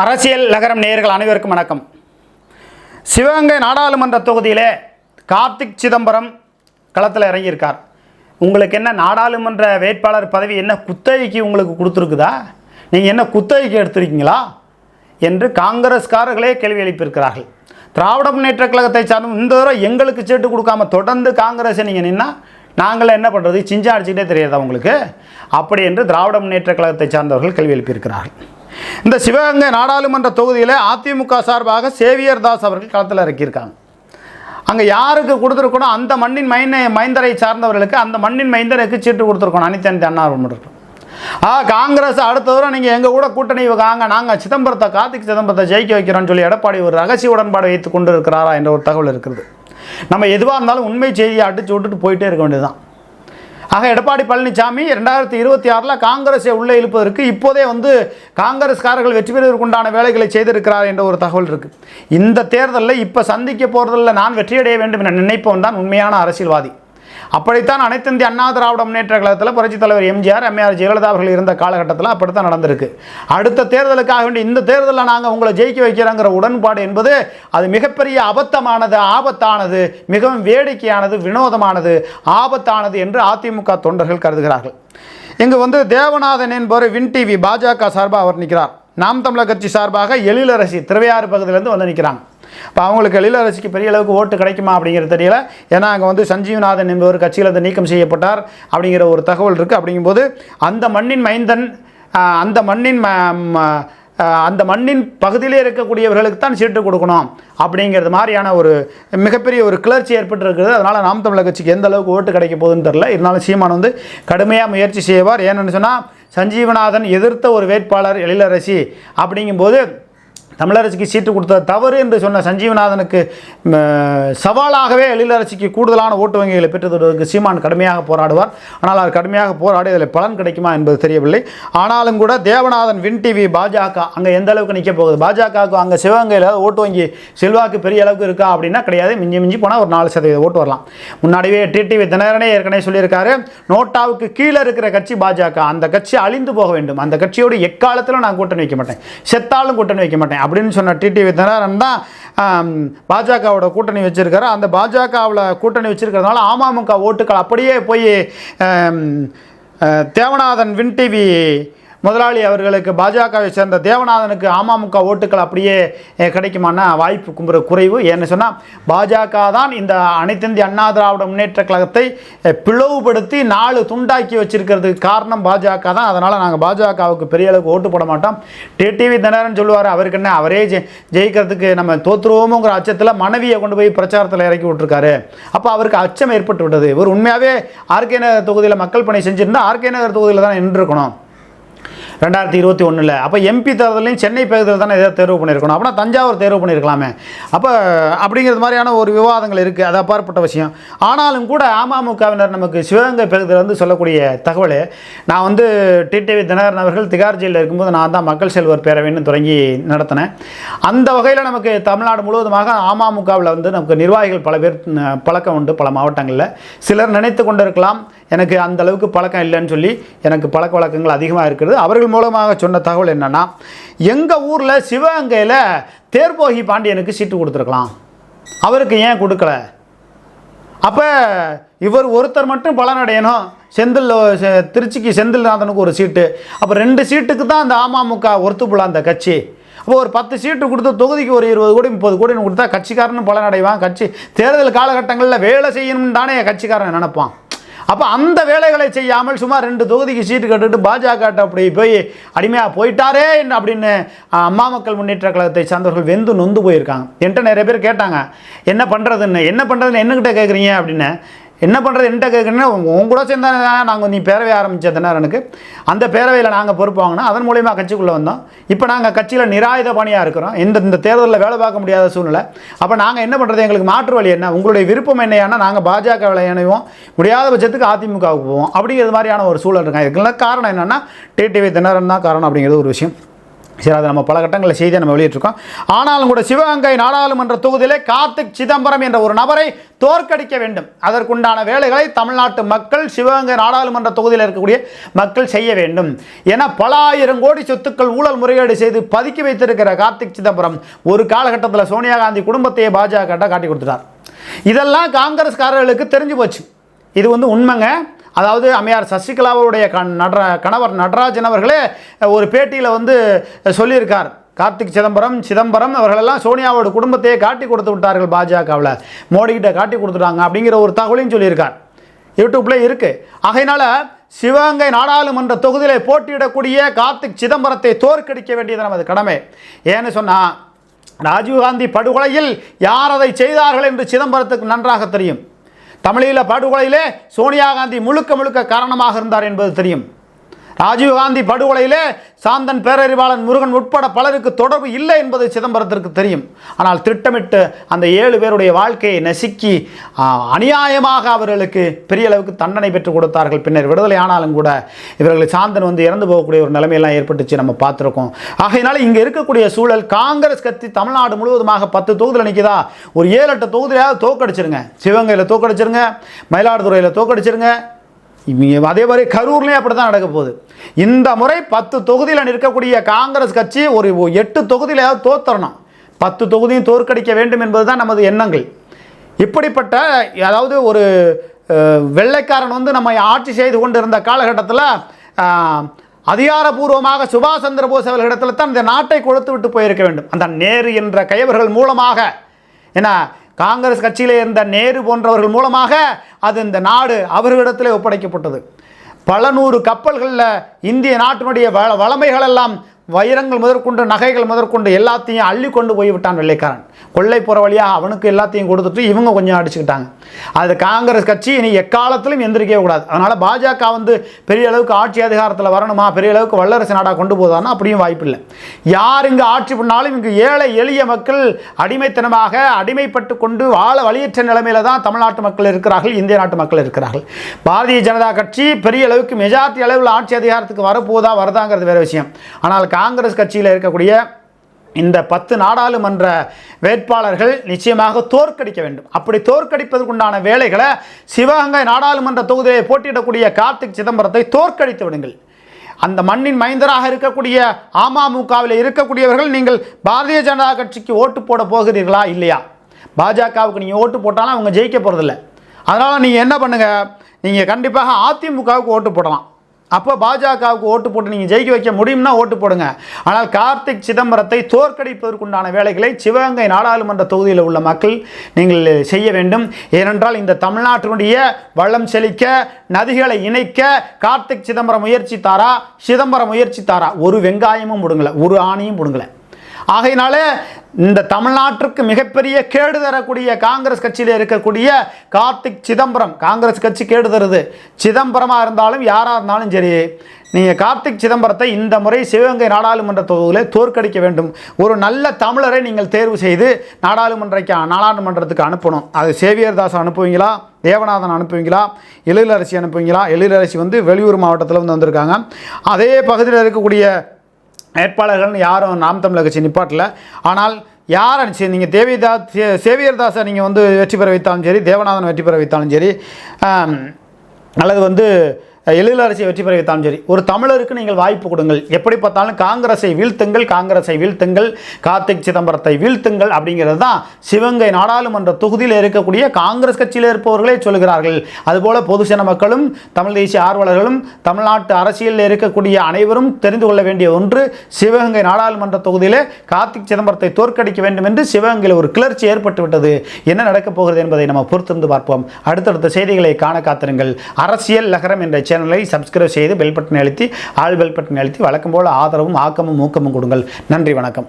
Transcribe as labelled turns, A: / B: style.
A: அரசியல் நகரம் நேயர்கள் அனைவருக்கும் வணக்கம். சிவகங்கை நாடாளுமன்ற தொகுதியிலே கார்த்திக் சிதம்பரம் களத்தில் இறங்கியிருக்கார். உங்களுக்கு என்ன நாடாளுமன்ற வேட்பாளர் பதவி என்ன குத்தகைக்கு உங்களுக்கு கொடுத்துருக்குதா? நீங்கள் என்ன குத்தகைக்கு எடுத்திருக்கீங்களா? என்று காங்கிரஸ்காரர்களே கேள்வி எழுப்பியிருக்கிறார்கள். திராவிட முன்னேற்ற கழகத்தை சார்ந்த இந்த தடவை எங்களுக்கு சீட்டு கொடுக்காம தொடர்ந்து காங்கிரஸை நீங்கள் நின்னா நாங்கள் என்ன பண்ணுறது சிஞ்சா அடிச்சுக்கிட்டே தெரியாதா உங்களுக்கு? அப்படி என்று திராவிட முன்னேற்ற கழகத்தை சார்ந்தவர்கள் கேள்வி எழுப்பியிருக்கிறார்கள். இந்த சிவகங்கை நாடாளுமன்ற தொகுதியில் அதிமுக சார்பாக சேவியர் தாஸ் அவர்கள் களத்தில் இறக்கியிருக்காங்க. அங்கே யாருக்கு கொடுத்துருக்கணும்? அந்த மண்ணின் மைன மைந்தரை சார்ந்தவர்களுக்கு அந்த மண்ணின் மைந்தருக்கு சீட்டு கொடுத்துருக்கணும். அனைத்து அனைத்து இருக்கும் ஆ காங்கிரஸ் அடுத்த தூரம் நீங்கள் எங்கள் கூட கூட்டணி வாங்க நாங்கள் சிதம்பரத்தை கார்த்திக் சிதம்பரத்தை ஜெயிக்க வைக்கிறோம்னு சொல்லி எடப்பாடி ஒரு ரகசிய உடன்பாடு வைத்து கொண்டு இருக்கிறாரா என்ற ஒரு தகவல் இருக்கிறது. நம்ம எதுவாக இருந்தாலும் உண்மை செய்தியை அடித்து விட்டுட்டு போயிட்டே இருக்க வேண்டியதுதான். ஆக எடப்பாடி பழனிசாமி ரெண்டாயிரத்தி இருபத்தி ஆறில் காங்கிரஸை உள்ளே இழுப்பதற்கு இப்போதே வந்து காங்கிரஸ்காரர்கள் வெற்றி பெறுவதற்குண்டான வேலைகளை செய்திருக்கிறார் என்ற ஒரு தகவல் இருக்குது இந்த தேர்தலில் இப்போ சந்திக்க போகிறதில் நான் வெற்றியடைய வேண்டும் என நினைப்பவன் தான் உண்மையான அரசியல்வாதி. அப்படித்தான் அனைத்து இந்திய அண்ணா திராவிட முன்னேற்ற கழகத்தில் புரட்சித் தலைவர் எம்ஜிஆர் எம்ஏஆர் ஜெயலலிதா அவர்கள் இருந்த காலகட்டத்தில் அப்படித்தான் நடந்திருக்கு. அடுத்த தேர்தலுக்காக வேண்டி இந்த தேர்தலில் நாங்கள் உங்களை ஜெயிக்க வைக்கிறோங்கிற உடன்பாடு என்பது அது மிகப்பெரிய அபத்தமானது ஆபத்தானது மிகவும் வேடிக்கையானது வினோதமானது ஆபத்தானது என்று அதிமுக தொண்டர்கள் கருதுகிறார்கள். இங்கு வந்து தேவநாதன் என்பவர் வின் டிவி பாஜக சார்பாக அவர் நிற்கிறார். நாம் தமிழர் கட்சி சார்பாக எழிலரசி திருவையாறு பகுதியிலேருந்து வந்து நிற்கிறாங்க இப்போ அவங்களுக்கு எழிலரசிக்கு பெரிய அளவுக்கு ஓட்டு கிடைக்குமா அப்படிங்கிறது தெரியல. ஏன்னா அங்கே வந்து சஞ்சீவநாதன் என்பவர் கட்சியிலிருந்து நீக்கம் செய்யப்பட்டார் அப்படிங்கிற ஒரு தகவல் இருக்குது அப்படிங்கும்போது அந்த மண்ணின் மைந்தன் அந்த மண்ணின் ம- ம- அந்த மண்ணின் பகுதியிலே இருக்கக்கூடியவர்களுக்கு தான் சீட்டு கொடுக்கணும் அப்படிங்கிறது மாதிரியான ஒரு மிகப்பெரிய ஒரு கிளர்ச்சி ஏற்பட்டிருக்கிறது. அதனால் நாம் தமிழக கட்சிக்கு எந்த அளவுக்கு ஓட்டு கிடைக்க போகுதுன்னு தெரில இருந்தாலும் சீமான் வந்து கடுமையாக முயற்சி செய்வார். ஏன்னு சொன்னால் சஞ்சீவநாதன் எதிர்த்த ஒரு வேட்பாளர் எழிலரசி அப்படிங்கும்போது தமிழரசிக்கு சீட்டு கொடுத்தது தவறு என்று சொன்ன சஞ்சீவநாதனுக்கு சவாலாகவே எழிலரசிக்கு கூடுதலான ஓட்டு வங்கிகளை பெற்றுத்தருவதற்கு சீமான் கடுமையாக போராடுவார். ஆனால் அவர் கடுமையாக போராடி அதில் பலன் கிடைக்குமா என்பது தெரியவில்லை. ஆனாலும் கூட தேவநாதன் வின் டிவி பாஜக அங்கே எந்த அளவுக்கு நிற்க போகுது? பாஜகவுக்கு அங்கே சிவகங்கையில் ஓட்டு வங்கி செல்வாக்கு பெரிய அளவுக்கு இருக்கா அப்படின்னா கிடையாது. மிஞ்சி மிஞ்சி போனால் ஒரு நாலு சதவீத ஓட்டு வரலாம். முன்னாடியே டிடிவி தினகரனே ஏற்கனவே சொல்லியிருக்காரு நோட்டாவுக்கு கீழே இருக்கிற கட்சி பாஜக. அந்த கட்சி அழிந்து போக வேண்டும். அந்த கட்சியோடு எக்காலத்திலும் நான் கூட்டணி வைக்க மாட்டேன். செத்தாலும் கூட்டணி வைக்க மாட்டேன். அப்படின்னு சொன்ன டிடிவி தினகரன் தான் பாஜகவோட கூட்டணி வச்சுருக்காரு. அந்த பாஜகவில் கூட்டணி வச்சுருக்கிறதுனால அமமுக ஓட்டுகள் அப்படியே போய் தேவநாதன் வின் டிவி முதலாளி அவர்களுக்கு பாஜகவை சேர்ந்த தேவநாதனுக்கு அமமுக ஓட்டுகள் அப்படியே கிடைக்குமான வாய்ப்பு கும்புற குறைவு. ஏன்னு சொன்னால் பாஜக தான் இந்த அனைத்திந்திய அண்ணா திராவிட முன்னேற்ற கழகத்தை பிளவுபடுத்தி நாலு துண்டாக்கி வச்சிருக்கிறதுக்கு காரணம் பாஜக தான். அதனால் நாங்கள் பாஜகவுக்கு பெரிய அளவுக்கு ஓட்டு போட மாட்டோம். டிடிவி தினரன் சொல்லுவார் அவருக்கு என்ன அவரே ஜெயிக்கிறதுக்கு நம்ம தோற்றுருவோமோங்கிற அச்சத்தில் மனைவியை கொண்டு போய் பிரச்சாரத்தில் இறக்கி விட்டுருக்காரு. அப்போ அவருக்கு அச்சம் ஏற்பட்டு விட்டது. இவர் உண்மையாகவே ஆர்கே நகர் தொகுதியில் மக்கள் பணி செஞ்சுருந்தா ஆர்கே நகர் தொகுதியில் தான் நின்றுருக்கணும். ரெண்டாயிரத்தி இருபத்தி ஒன்றில் அப்போ எம்பி தேர்தலையும் சென்னை பகுதியில் தானே ஏதாவது தேர்வு பண்ணியிருக்கணும் அப்படின்னா தஞ்சாவூர் தேர்வு பண்ணியிருக்கலாமே அப்போ அப்படிங்கிறது மாதிரியான ஒரு விவாதங்கள் இருக்குது அது அப்பாற்பட்ட விஷயம். ஆனாலும் கூட அமமுகவினர் நமக்கு சிவகங்கை பகுதியிலேருந்து சொல்லக்கூடிய தகவல் நான் வந்து டிடிவி தினகரன் அவர்கள் திகார் ஜெயிலில் இருக்கும்போது நான் தான் மக்கள் செல்வர் பேரவைன்னு தொடங்கி நடத்தினேன். அந்த வகையில் நமக்கு தமிழ்நாடு முழுவதுமாக அமமுகவில் வந்து நமக்கு நிர்வாகிகள் பல பேர் பழக்கம் உண்டு பல மாவட்டங்களில். சிலர் நினைத்து கொண்டிருக்கலாம். எனக்கு அந்த அளவுக்கு பழக்கம் இல்லைன்னு சொல்லி எனக்கு பழக்க வழக்கங்கள் அதிகமாக இருக்கிறது. அவர்கள் மூலமாக சொன்ன தகவல் என்னென்னா எங்கள் ஊரில் சிவகங்கையில் தேர்போகி பாண்டியனுக்கு சீட்டு கொடுத்துருக்கலாம். அவருக்கு ஏன் கொடுக்கல? அப்போ இவர் ஒருத்தர் மட்டும் பலனடையணும் செந்தில் செ- திருச்சிக்கு செந்தில்நாதனுக்கு ஒரு சீட்டு. அப்போ ரெண்டு சீட்டுக்கு தான் அந்த அமமுக ஒருத்துப்புல அந்த கட்சி. அப்போ ஒரு பத்து சீட்டு கொடுத்து தொகுதிக்கு ஒரு இருபது கோடி முப்பது கோடின்னு கொடுத்தா கட்சிக்காரனும் பலனடைவான் கட்சி தேர்தல் காலகட்டங்களில் வேலை செய்யணும்னு தானே கட்சிக்காரன் நினைப்பான். அப்போ அந்த வேலைகளை செய்யாமல் சும்மா ரெண்டு தொகுதிக்கு சீட்டு கட்டுட்டு பாஜக அப்படி போய் அடிமையாக போயிட்டாரே அப்படின்னு அம்மா மக்கள் முன்னேற்ற கழகத்தை சார்ந்தவர்கள் வெந்து நொந்து போயிருக்காங்க. என்கிட்ட நிறைய பேர் கேட்டாங்க என்ன பண்ணுறதுன்னு என்ன பண்ணுறதுன்னு என்னக்கிட்ட கேட்குறீங்க அப்படின்னு. என்ன பண்ணுறது என்கிட்ட கேட்குறேன்னா உங்க கூட சேர்ந்தா நாங்கள் நீ பேரவை ஆரம்பித்த எனக்கு அந்த பேரவையில் நாங்கள் பொறுப்பு வாங்கினோம். அதன் மூலியமாக கட்சிக்குள்ளே வந்தோம். இப்போ நாங்கள் கட்சியில் நிராயுத பணியாக இருக்கிறோம். இந்த இந்த தேர்தலில் வேலை பார்க்க முடியாத சூழ்நிலை. அப்போ நாங்கள் என்ன பண்ணுறது எங்களுக்கு மாற்று வழி என்ன? உங்களுடைய விருப்பம் என்னையானா நாங்கள் பாஜகவில் இணைவோம் முடியாத பட்சத்துக்கு அதிமுகவுக்கு போவோம். அப்படிங்கிறது மாதிரியான ஒரு சூழல் இருக்காங்க இதுக்கெல்லாம் காரணம் என்னென்னா டிடிவி தினரன் தான் காரணம் அப்படிங்கிறது ஒரு விஷயம். சரி அதை நம்ம பல கட்டங்களில் செய்தியை நம்ம வெளியிட்டிருக்கோம். ஆனாலும் கூட சிவகங்கை நாடாளுமன்ற தொகுதியிலே கார்த்திக் சிதம்பரம் என்ற ஒரு நபரை தோற்கடிக்க வேண்டும். அதற்குண்டான வேலைகளை தமிழ்நாட்டு மக்கள் சிவகங்கை நாடாளுமன்ற தொகுதியில் இருக்கக்கூடிய மக்கள் செய்ய வேண்டும். என பல ஆயிரம் கோடி சொத்துக்கள் ஊழல் முறைகேடு செய்து பதுக்கி வைத்திருக்கிற கார்த்திக் சிதம்பரம் ஒரு காலகட்டத்தில் சோனியா காந்தி குடும்பத்தையே பாஜக காட்டி கொடுத்துட்டார். இதெல்லாம் காங்கிரஸ்காரர்களுக்கு தெரிஞ்சு போச்சு. இது வந்து உண்மைங்க. அதாவது அம்மையார் சசிகலாவுடைய கண் நடரா கணவர் நடராஜன் அவர்களே ஒரு பேட்டியில் வந்து சொல்லியிருக்கார். கார்த்திக் சிதம்பரம் சிதம்பரம் அவர்களெல்லாம் சோனியாவோட குடும்பத்தையே காட்டி கொடுத்து விட்டார்கள் பாஜகவில். மோடிக்கிட்ட காட்டி கொடுத்துட்டாங்க அப்படிங்கிற ஒரு தகவலையும் சொல்லியிருக்கார். யூடியூப்பில் இருக்குது ஆகையினால் சிவகங்கை நாடாளுமன்ற தொகுதியில் போட்டியிடக்கூடிய கார்த்திக் சிதம்பரத்தை தோற்கடிக்க வேண்டியது நமது கடமை. ஏன்னு சொன்னால் ராஜீவ்காந்தி படுகொலையில் யார் அதை செய்தார்கள் என்று சிதம்பரத்துக்கு நன்றாக தெரியும். தமிழீழ படுகொலையிலே சோனியா காந்தி முழுக்க முழுக்க காரணமாக இருந்தார் என்பது தெரியும். ராஜீவ்காந்தி படுகொலையிலே சாந்தன் பேரறிவாளன் முருகன் உட்பட பலருக்கு தொடர்பு இல்லை என்பது சிதம்பரத்திற்கு தெரியும். ஆனால் திட்டமிட்டு அந்த ஏழு பேருடைய வாழ்க்கையை நசுக்கி அநியாயமாக அவர்களுக்கு பெரிய அளவுக்கு தண்டனை பெற்றுக் கொடுத்தார்கள். பின்னர் விடுதலை ஆனாலும் கூட இவர்கள் சாந்தன் வந்து இறந்து போகக்கூடிய ஒரு நிலைமையெல்லாம் ஏற்பட்டுச்சு நம்ம பார்த்துருக்கோம். ஆகையினால இங்கே இருக்கக்கூடிய சூழல் காங்கிரஸ் கட்சி தமிழ்நாடு முழுவதுமாக பத்து தொகுதியில் நிற்குதா ஒரு ஏழு எட்டு தொகுதியாவது தோக்கடிச்சிருங்க. சிவகங்கையில் தோக்கடிச்சிருங்க மயிலாடுதுறையில் தோக்கடிச்சிருங்க அதே மாதிரி கரூர்லேயும் அப்படி தான் நடக்க போகுது. இந்த முறை பத்து தொகுதியில் நிற்கக்கூடிய காங்கிரஸ் கட்சி ஒரு எட்டு தொகுதியிலாவது தோத்தரணும் பத்து தொகுதியும் தோற்கடிக்க வேண்டும் என்பது தான் நமது எண்ணங்கள். இப்படிப்பட்ட அதாவது ஒரு வெள்ளைக்காரன் வந்து நம்ம ஆட்சி செய்து கொண்டு இருந்த காலகட்டத்தில் அதிகாரபூர்வமாக சுபாஷ் சந்திர போஸ் அவர்களிடத்தில் தான் இந்த நாட்டை கொடுத்து விட்டு போயிருக்க வேண்டும். அந்த நேரு என்ற கையவர்கள் மூலமாக. ஏன்னா காங்கிரஸ் கட்சியிலே இருந்த நேரு போன்றவர்கள் மூலமாக அது இந்த நாடு அவர்களிடத்திலே ஒப்படைக்கப்பட்டது. பல நூறு கப்பல்களில் இந்திய நாட்டினுடைய வள வளமைகள் எல்லாம் வைரங்கள் முதற்கொண்டு நகைகள் முதற்கொண்டு எல்லாத்தையும் அள்ளி கொண்டு போய் விட்டான் வெள்ளைக்காரன். கொள்ளை போகிற வழியாக அவனுக்கு எல்லாத்தையும் கொடுத்துட்டு இவங்க கொஞ்சம் அடிச்சுக்கிட்டாங்க. அது காங்கிரஸ் கட்சி இனி எக்காலத்திலும் எந்திரிக்கவே கூடாது. அதனால் பாஜக வந்து பெரிய அளவுக்கு ஆட்சி அதிகாரத்தில் வரணுமா பெரிய அளவுக்கு வல்லரசு நாடாக கொண்டு போதானா அப்படியும் வாய்ப்பில்லை. யார் இங்கே ஆட்சி பண்ணாலும் இங்கு ஏழை எளிய மக்கள் அடிமைத்தனமாக அடிமைப்பட்டு கொண்டு வாழ வழியற்ற நிலைமையில தான் தமிழ்நாட்டு மக்கள் இருக்கிறார்கள் இந்திய நாட்டு மக்கள் இருக்கிறார்கள். பாரதிய ஜனதா கட்சி பெரிய அளவுக்கு மெஜாரிட்டி அளவில் ஆட்சி அதிகாரத்துக்கு வரப்போதா வருதாங்கிறது வேறு விஷயம். ஆனால் காங்கிரஸ் கட்சியில் இருக்கக்கூடிய இந்த பத்து நாடாளுமன்ற வேட்பாளர்கள் நிச்சயமாக தோற்கடிக்க வேண்டும். அப்படி தோற்கடிப்பதற்குண்டான வேலைகளை சிவகங்கை நாடாளுமன்ற தொகுதியை போட்டியிடக்கூடிய கார்த்திக் சிதம்பரத்தை தோற்கடித்து விடுங்கள். அந்த மண்ணின் மைந்தராக இருக்கக்கூடிய அமமுகவில் இருக்கக்கூடியவர்கள் நீங்கள் பாரதிய ஜனதா கட்சிக்கு ஓட்டு போட போகிறீர்களா இல்லையா? பாஜகவுக்கு நீங்கள் ஓட்டு போட்டாலும் அவங்க ஜெயிக்க போகிறதில்ல அதனால் நீங்கள் என்ன பண்ணுங்கள் நீங்கள் கண்டிப்பாக அதிமுகவுக்கு ஓட்டு போடலாம். அப்போ பாஜகவுக்கு ஓட்டு போட்டு நீங்கள் ஜெயிக்க வைக்க முடியும்னா ஓட்டு போடுங்க. ஆனால் கார்த்திக் சிதம்பரத்தை தோற்கடிப்பதற்குண்டான வேலைகளை சிவகங்கை நாடாளுமன்ற தொகுதியில் உள்ள மக்கள் நீங்கள் செய்ய வேண்டும். ஏனென்றால் இந்த தமிழ்நாட்டினுடைய வளம் செழிக்க நதிகளை இணைக்க கார்த்திக் சிதம்பரம் முயற்சித்தாரா? சிதம்பரம் முயற்சித்தாரா? ஒரு வெங்காயமும் முடுங்கலை ஒரு ஆணையும் முடுங்கலை. ஆகையினாலே இந்த தமிழ்நாட்டிற்கு மிகப்பெரிய கேடு தரக்கூடிய காங்கிரஸ் கட்சியில் இருக்கக்கூடிய கார்த்திக் சிதம்பரம் காங்கிரஸ் கட்சி கேடு தருது. சிதம்பரமாக இருந்தாலும் யாராக இருந்தாலும் சரி நீங்கள் கார்த்திக் சிதம்பரத்தை இந்த முறை சிவகங்கை நாடாளுமன்ற தொகுதியில் தோற்கடிக்க வேண்டும். ஒரு நல்ல தமிழரை நீங்கள் தேர்வு செய்து நாடாளுமன்றைக்கு நாடாளுமன்றத்துக்கு அனுப்பணும். அது சேவியர் தாஸ் அனுப்புவீங்களா? தேவநாதன் அனுப்புவீங்களா? எழிலரசி அனுப்புவீங்களா? எழிலரசி வந்து வெளியூர் மாவட்டத்தில் வந்து வந்திருக்காங்க. அதே பகுதியில் இருக்கக்கூடிய வேட்பாளர்கள்னு யாரும் நாம் தமிழர் கட்சி நிப்பாட்டல. ஆனால் யார் அடிச்சு நீங்கள் தேவிதா சே- சேவியர் நீங்கள் வந்து வெற்றி பெற வைத்தாலும் சரி தேவநாதன் வெற்றி பெற வைத்தாலும் சரி அல்லது வந்து எழிலரசி வெற்றி பெற வைத்தாலும் சரி ஒரு தமிழருக்கு நீங்கள் வாய்ப்பு கொடுங்கள். எப்படி பார்த்தாலும் காங்கிரஸை வீழ்த்துங்கள் காங்கிரஸை வீழ்த்துங்கள் கார்த்திக் சிதம்பரத்தை வீழ்த்துங்கள் அப்படிங்கிறது தான் சிவகங்கை நாடாளுமன்ற தொகுதியில் இருக்கக்கூடிய காங்கிரஸ் கட்சியில் இருப்பவர்களே சொல்கிறார்கள். அதுபோல பொதுசன மக்களும் தமிழ் தேசிய ஆர்வலர்களும் தமிழ்நாட்டு அரசியலில் இருக்கக்கூடிய அனைவரும் தெரிந்து கொள்ள வேண்டிய ஒன்று சிவகங்கை நாடாளுமன்ற தொகுதியில் கார்த்திக் சிதம்பரத்தை தோற்கடிக்க வேண்டும் என்று சிவகங்கையில் ஒரு கிளர்ச்சி ஏற்பட்டுவிட்டது. என்ன நடக்கப் போகிறது என்பதை நம்ம பொறுத்திருந்து பார்ப்போம். அடுத்தடுத்த செய்திகளை காண காத்திருங்கள். அரசியல் லகரம் என்ற சேனலை சப்ஸ்கிரைப் செய்து பெல் பட்டனை அழுத்தி ஆல் பெல் பட்டனை அழுத்தி வழக்கம் போல ஆதரவும் ஆக்கமும் ஊக்கமும் கொடுங்கள். நன்றி வணக்கம்.